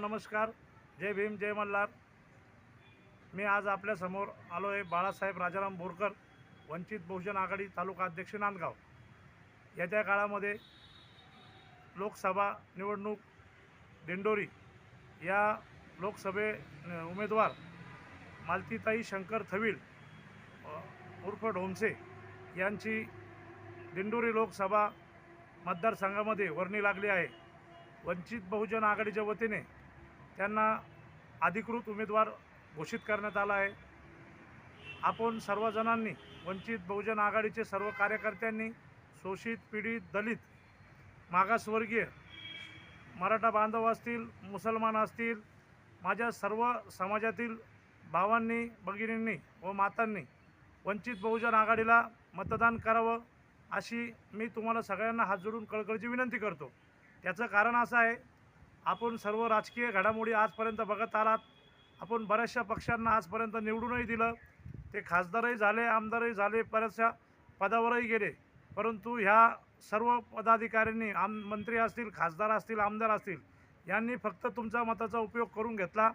नमस्कार. जय भीम जय मल्हार. मी आज आपल्यासमोर आलो आहे बाळासाहेब राजाराम बोरकर वंचित बहुजन आघाडी तालुका अध्यक्ष नांदगाव. येत्या काळामध्ये लोकसभा निवडणूक दिंडोरी या लोकसभे उमेदवार मालतीताई शंकर थविल उर्फ ढोमसे यांची दिंडोरी लोकसभा मतदारसंघामध्ये वर्णी लागली आहे. वंचित बहुजन आघाडीच्या वतीने त्यांना अधिकृत उमेदवार घोषित करण्यात आला आहे. आपण सर्वजणांनी वंचित बहुजन आघाडीचे सर्व कार्यकर्त्यांनी शोषित पीडित दलित मागासवर्गीय मराठा बांधव असतील मुसलमान असतील माझ्या सर्व समाजातील भावांनी भगिनींनी व मातांनी वंचित बहुजन आघाडीला मतदान करावं अशी मी तुम्हाला सगळ्यांना हात जोडून कळकळीची विनंती करतो. त्याचं कारण असं आहे आपण सर्व राजकीय घडामोडी आजपर्यंत बघत आलात. आपण बऱ्याचशा पक्षांना आजपर्यंत निवडूनही दिलं. ते खासदारही झाले आमदारही झाले बऱ्याचशा पदावरही गेले. परंतु ह्या सर्व पदाधिकाऱ्यांनी आम मंत्री असतील खासदार असतील आमदार असतील यांनी फक्त तुमच्या मताचा उपयोग करून घेतला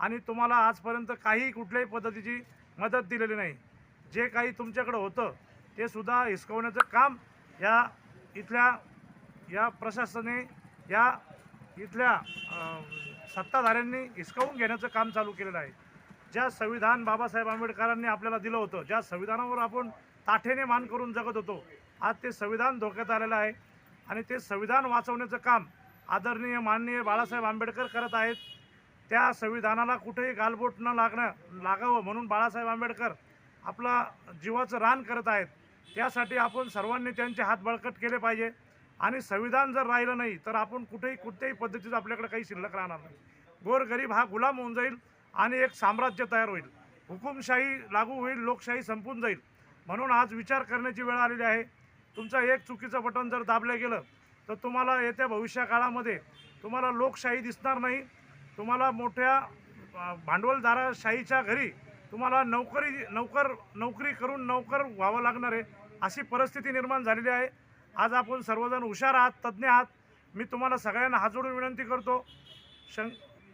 आणि तुम्हाला आजपर्यंत काही कुठल्याही पद्धतीची मदत दिलेली नाही. जे काही तुमच्याकडं होतं ते सुद्धा हिसकवण्याचं काम या इथल्या या प्रशासने या इथल्या सत्ताधाऱ्यांनी हिसकावून घेण्याचं काम चालू केलेलं आहे. ज्या संविधान बाबासाहेब आंबेडकरांनी आपल्याला दिलं होतं ज्या संविधानावर आपण ताठेने मान करून जगत होतो आज ते संविधान धोक्यात आलेलं आहे. आणि ते संविधान वाचवण्याचं काम आदरणीय माननीय बाळासाहेब आंबेडकर करत आहेत. त्या संविधानाला कुठेही गालबोट न लागणं लागावं म्हणून बाळासाहेब आंबेडकर आपला जीवाचं रान करत आहेत. त्यासाठी आपण सर्वांनी त्यांचे हात बळकट केले पाहिजे. आणि संविधान जर राहिलं नाही तर आपण कुठेही कुठल्याही पद्धतीचं आपल्याकडे काही शिल्लक राहणार नाही. गोरगरीब हा गुलाम होऊन जाईल आणि एक साम्राज्य तयार होईल. हुकुमशाही लागू होईल लोकशाही संपून जाईल. म्हणून आज विचार करण्याची वेळ आलेली आहे. तुमचं एक चुकीचं बटन जर दाबलं गेलं तर तुम्हाला येत्या भविष्यकाळामध्ये तुम्हाला लोकशाही दिसणार नाही. तुम्हाला मोठ्या भांडवलदाराशाहीच्या घरी तुम्हाला नोकरी नोकर नोकरी करून नोकर व्हावं लागणार आहे अशी परिस्थिती निर्माण झालेली आहे. आज आपण सर्वजण हुशार आहात तज्ज्ञ आहात. मी तुम्हाला सगळ्यांना हात जोडून विनंती करतो शं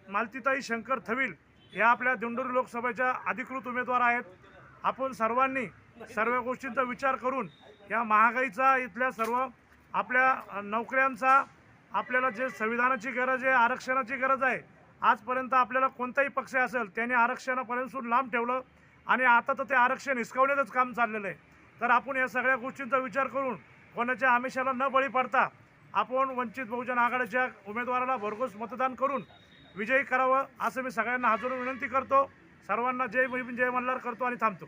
मालतीताई शंकर थविल या आपल्या दिंडोरी लोकसभेच्या अधिकृत उमेदवार आहेत. आपण सर्वांनी सर्व गोष्टींचा विचार करून या महागाईचा इथल्या सर्व आपल्या नोकऱ्यांचा आपल्याला जे संविधानाची गरज आहे आरक्षणाची गरज आहे आजपर्यंत आपल्याला कोणताही पक्ष असेल त्याने आरक्षणापर्यंतसून लांब ठेवलं आणि आता तर ते आरक्षण हिसकावण्याचंच काम चाललेलं आहे. तर आपण या सगळ्या गोष्टींचा विचार करून कोणाच्या आमिषाला न बळी पडता आपण वंचित बहुजन आघाडीच्या उमेदवाराला भरघोस मतदान करून विजयी करावं असं मी सगळ्यांना हात विनंती करतो. सर्वांना जय भीम जय मल्हार करतो आणि थांबतो.